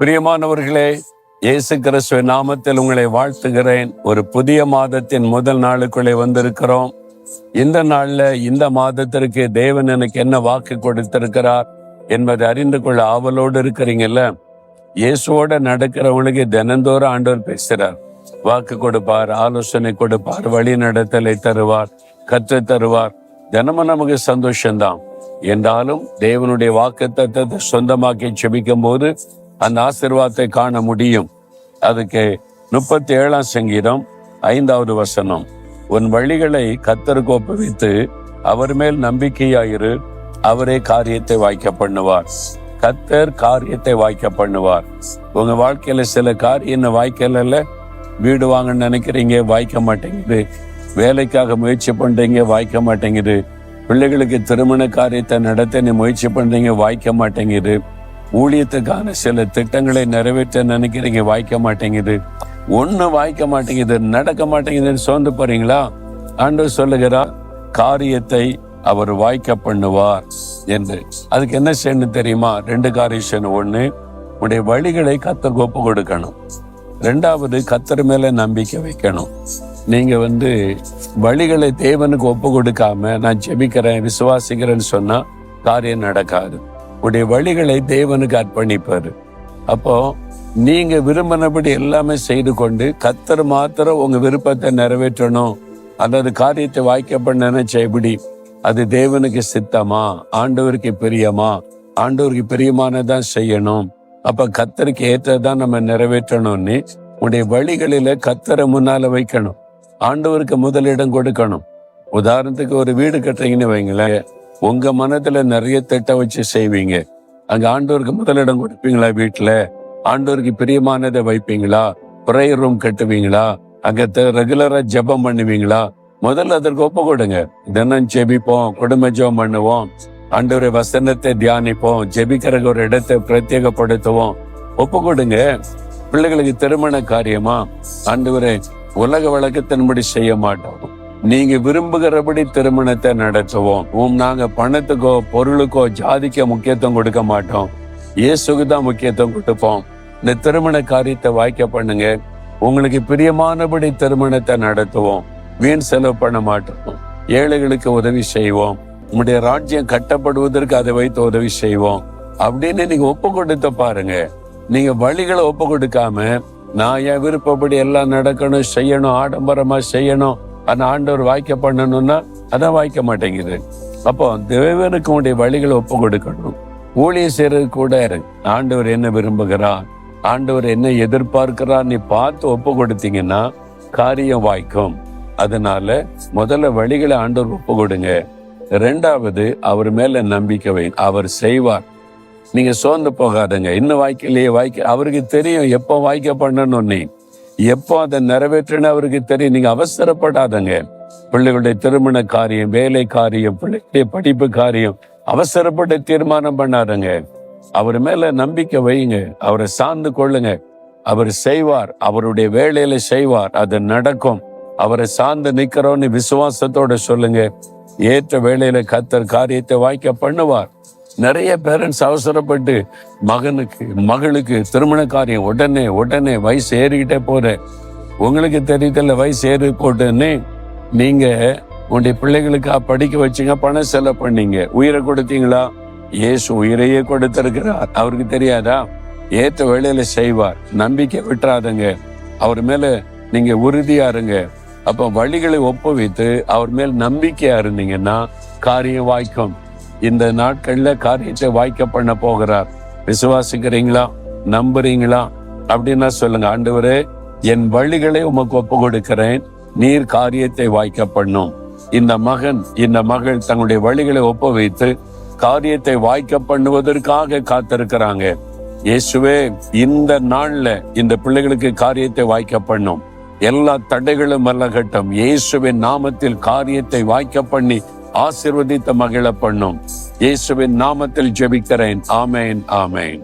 பிரியமானவர்களே இயேசு கிறிஸ்துவ நாமத்தில் உங்களை வாழ்த்துகிறேன். ஒரு புதிய மாதத்தின் முதல் நாளுக்குள்ளே வந்திருக்கிறோம். இந்த நாள்ல இந்த மாதத்திற்கு தேவன் எனக்கு என்ன வாக்கு கொடுத்திருக்கிறார் என்பதை அறிந்து கொள்ள ஆவலோடு இருக்கிறீங்கல்ல? இயேசுவோட நடக்கிறவங்களுக்கு தினந்தோறும் ஆண்டவர் பேசுறார். வாக்கு கொடுப்பார் ஆலோசனை கொடுப்பார் வழி நடத்தலை தருவார் கற்று தருவார். தினமும் நமக்கு சந்தோஷம்தான். என்றாலும் தேவனுடைய வாக்கு தத்துவத்தை சொந்தமாக்கி செபிக்கும் போது அந்த ஆசிர்வாதத்தை காண முடியும். அதுக்கு முப்பத்தி ஏழாம் சங்கீதம் ஐந்தாவது வசனம். உன் வழிகளை கத்தருக்கு ஒப்புவித்து அவர் மேல் நம்பிக்கையாயிரு அவரே காரியத்தை வாய்க்க பண்ணுவார். கத்தர் காரியத்தை வாய்க்க பண்ணுவார். உங்க வாழ்க்கையில சில காரியம் வாய்க்கல வீடு வாங்கன்னு நினைக்கிறீங்க வாய்க்க மாட்டேங்குது. வேலைக்காக முயற்சி பண்றீங்க வாய்க்க மாட்டேங்குது. பிள்ளைகளுக்கு திருமண காரியத்தை நடத்த நீ முயற்சி பண்றீங்க வாய்க்க மாட்டேங்குது. ஊழியத்துக்கான சில திட்டங்களை நிறைவேற்ற நினைக்கிறீங்க வாய்க்க மாட்டேங்குது. ஒண்ணு வாய்க்க மாட்டேங்குது நடக்க மாட்டேங்குதுன்னு சோர்ந்து போறீங்களா? அன்று சொல்லுகிறார் காரியத்தை அவர் வாய்க்க பண்ணுவார் என்று. அதுக்கு என்ன செய்யணும் தெரியுமா? ரெண்டு காரியம் ஒண்ணு உடைய வழிகளை கத்தருக்கு ஒப்பு கொடுக்கணும். ரெண்டாவது கத்தர் மேல நம்பிக்கை வைக்கணும். நீங்க வந்து வழிகளை தேவனுக்கு ஒப்பு கொடுக்காம நான் ஜெபிக்கிறேன் விசுவாசிக்கிறேன்னு சொன்னா காரியம் நடக்காது. உடைய வழிகளை தேவனுக்கு அர்ப்பணிப்பாரு. அப்போ நீங்க விரும்பினபடி எல்லாமே செய்து கொண்டு கத்தர் மாத்திரம் உங்க விருப்பத்தை நிறைவேற்றணும். அல்லது காரியத்தை வாய்க்கப்பட பண்ண நினைச்ச எப்படி? அது தேவனுக்கு சித்தமா? ஆண்டவருக்கு பிரியமா? ஆண்டவருக்கு பிரியமானதான் செய்யணும். அப்ப கத்தருக்கு ஏற்றதான் நம்ம நிறைவேற்றணும்னு உடைய வழிகளில கத்தரை முன்னால வைக்கணும். ஆண்டவருக்கு முதலிடம் கொடுக்கணும். உதாரணத்துக்கு ஒரு வீடு கட்டுறீங்கன்னு வைங்களேன். உங்க மனதுல நிறைய திட்டம் வச்சு செய்வீங்க. அங்க ஆண்டோருக்கு முதலிடம் கொடுப்பீங்களா வீட்டுல ஆண்டோருக்கு பிரியமானதை வைப்பீங்களா? ப்ரேயர் ரூம் கட்டுவீங்களா? அங்க ரெகுலரா ஜெபம் பண்ணுவீங்களா? முதல்ல அதற்கு ஒப்பு கொடுங்க. தினம் ஜெபிப்போம் குடும்ப ஜெபம் பண்ணுவோம். ஆண்டவரை வசனத்தை தியானிப்போம் ஜெபிக்கிறக்கு ஒரு இடத்தை பிரத்யேகப்படுத்துவோம். ஒப்பு கொடுங்க. பிள்ளைகளுக்கு திருமண காரியமா? ஆண்டவரை உலக வழக்கத்தின்படி செய்ய மாட்டோம். நீங்க விரும்புகிறபடி திருமணத்தை நடத்துவோம். உம் நாங்க பணத்துக்கோ பொருளுக்கோ ஜாதிக்கோ முக்கியத்துவம் கொடுக்க மாட்டோம். இயேசுக்கு தான் முக்கியத்துவம் கொடுப்போம். இந்த திருமண காரியத்தை வாய்க்க பண்ணுங்க. உங்களுக்கு பிரியமானபடி திருமணத்தை நடத்துவோம். வீண் செலவு பண்ண மாட்டோம். ஏழைகளுக்கு உதவி செய்வோம். உங்களுடைய ராஜ்யம் கட்டப்படுவதற்கு அதை வைத்து உதவி செய்வோம். அப்படின்னு நீங்க ஒப்பு கொடுத்த பாருங்க. நீங்க வழிகளை ஒப்பு கொடுக்காம நான் என் விருப்பப்படி எல்லாம் நடக்கணும் செய்யணும் ஆடம்பரமா செய்யணும் அந்த ஆண்டவர் வாய்க்க பண்ணணும்னா அதான் வாய்க்க மாட்டேங்குது. அப்போ தேவனுக்கு உடைய வழிகளை ஒப்பு கொடுக்கணும். ஊழிய செய்யறது கூட இருக்கு ஆண்டவர் என்ன விரும்புகிறார்? ஆண்டவர் என்ன எதிர்பார்க்கிறார்? நீ பார்த்து ஒப்பு கொடுத்தீங்கன்னா காரியம் வாய்க்கும். அதனால முதல்ல வழிகளை ஆண்டவர் ஒப்பு கொடுங்க. ரெண்டாவது அவர் மேல நம்பிக்கை வை. அவர் செய்வார். நீங்க சோர்ந்து போகாதங்க. இன்னும் வாய்க்கலையே வாய்க்க அவருக்கு தெரியும் எப்போ வாய்க்க பண்ணணும் நீ. எப்போ அதை நிறைவேற்றுன்னு அவருக்கு தெரியும். நீங்க அவசரப்படாதங்க. பிள்ளைகளுடைய திருமண காரியம் வேலை காரியம் பிள்ளைகளுடைய படிப்பு காரியம் அவசரப்பட்டு தீர்மானம் பண்ணாதங்க. அவர் மேல நம்பிக்கை வையுங்க. அவரை சார்ந்து கொள்ளுங்க. அவர் செய்வார். அவருடைய வேலையில செய்வார். அது நடக்கும். அவரை சார்ந்து நிக்கிறோன்னு விசுவாசத்தோட சொல்லுங்க. ஏற்ற வேலையில கத்தர் காரியத்தை வாய்க்க பண்ணுவார். நிறைய பேரண்ட்ஸ் அவசரப்பட்டு மகனுக்கு மகளுக்கு திருமண காரியம் உடனே உடனே வயசு ஏறிக்கிட்டே போறேன் உங்களுக்கு தெரியல வயசு ஏறி போட்டுன்னு நீங்க உங்களுடைய பிள்ளைகளுக்கு படிக்க வச்சுங்க பணம் செலவு பண்ணீங்க. உயிரை கொடுத்தீங்களா? இயேசு உயிரையே கொடுத்திருக்கிறார். அவருக்கு தெரியாதா? ஏற்ற வேலையில செய்வார். நம்பிக்கை விட்டுறாதங்க. அவர் மேல நீங்க உறுதியா இருங்க. அப்ப வழிகளை ஒப்புவித்து அவர் மேல் நம்பிக்கையா இருந்தீங்கன்னா காரியம் வாய்க்கும். இந்த நாட்கள்ல காரியத்தை வாய்க்க பண்ண போகிறார். விசுவாசிக்கிறீங்களா? நம்புறீங்களா? அப்படின்னா சொல்லுங்க ஆண்டவரே என் வழிகளை உமக்கு ஒப்பு கொடுக்கிறேன் நீர் காரியத்தை வாய்க்க பண்ணும். இந்த மகன் இந்த மகள் தங்களுடைய வழிகளை ஒப்பு வைத்து காரியத்தை வாய்க்க பண்ணுவதற்காக காத்திருக்கிறாங்க. இயேசுவே இந்த நாள்ல இந்த பிள்ளைகளுக்கு காரியத்தை வாய்க்க பண்ணும். எல்லா தடைகளும் அல்லகட்டும் இயேசுவின் நாமத்தில் காரியத்தை வாய்க்க பண்ணி ஆசிர்வதித்த மகிழ பண்ணும் இயேசுவின் நாமத்தில் ஜெபிக்கிறேன். ஆமேன் ஆமேன்.